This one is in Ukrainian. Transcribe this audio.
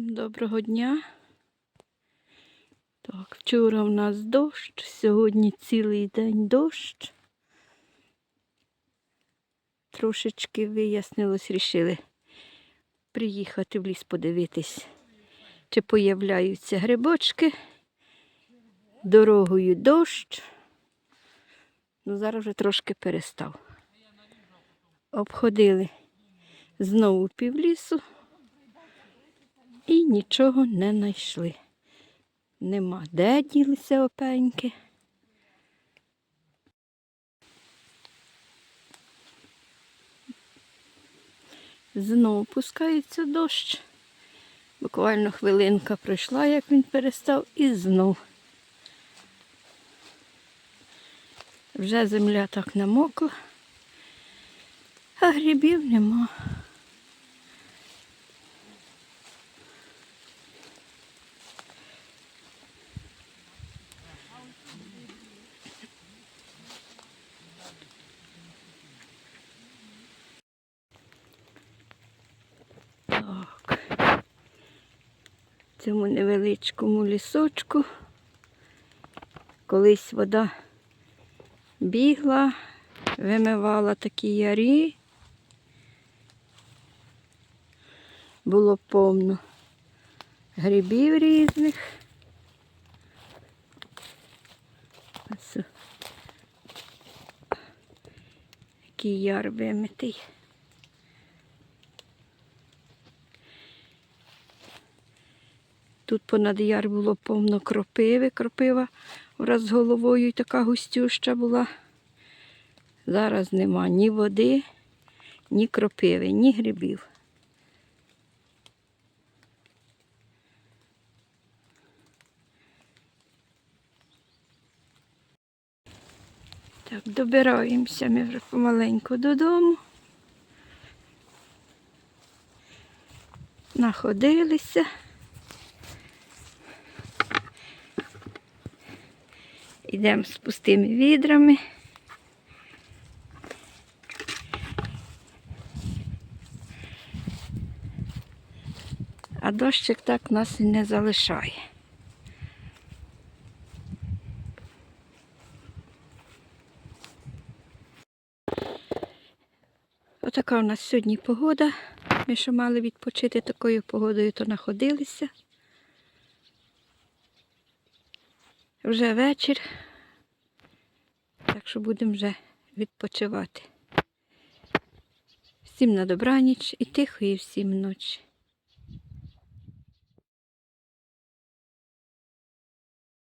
Доброго дня. Так, вчора в нас дощ, сьогодні цілий день дощ. Трошечки вияснилось, рішили приїхати в ліс подивитись, чи появляються грибочки. Дорогою дощ. Ну, зараз вже трошки перестав. Обходили знову півлісу і нічого не знайшли. Нема де ділися опеньки. Знову пускається дощ. Буквально хвилинка пройшла, як він перестав, і знов. Вже земля так намокла, а грибів нема. Так. В цьому невеличкому лісочку. Колись вода бігла, вимивала такі ярі. Було повно грибів різних. Ось Який яр вимитий. Тут понад яр було повно кропиви, кропива враз з головою така густюща була. Зараз нема ні води, ні кропиви, ні грибів. Так, добираємося ми вже помаленьку додому. Находилися. Йдемо з пустими відрами. А дощик так нас і не залишає. Отака у нас сьогодні погода. Ми що мали відпочити такою погодою, то находилися. Вже вечір, так що будемо вже відпочивати. Всім на добраніч і тихої всім ночі.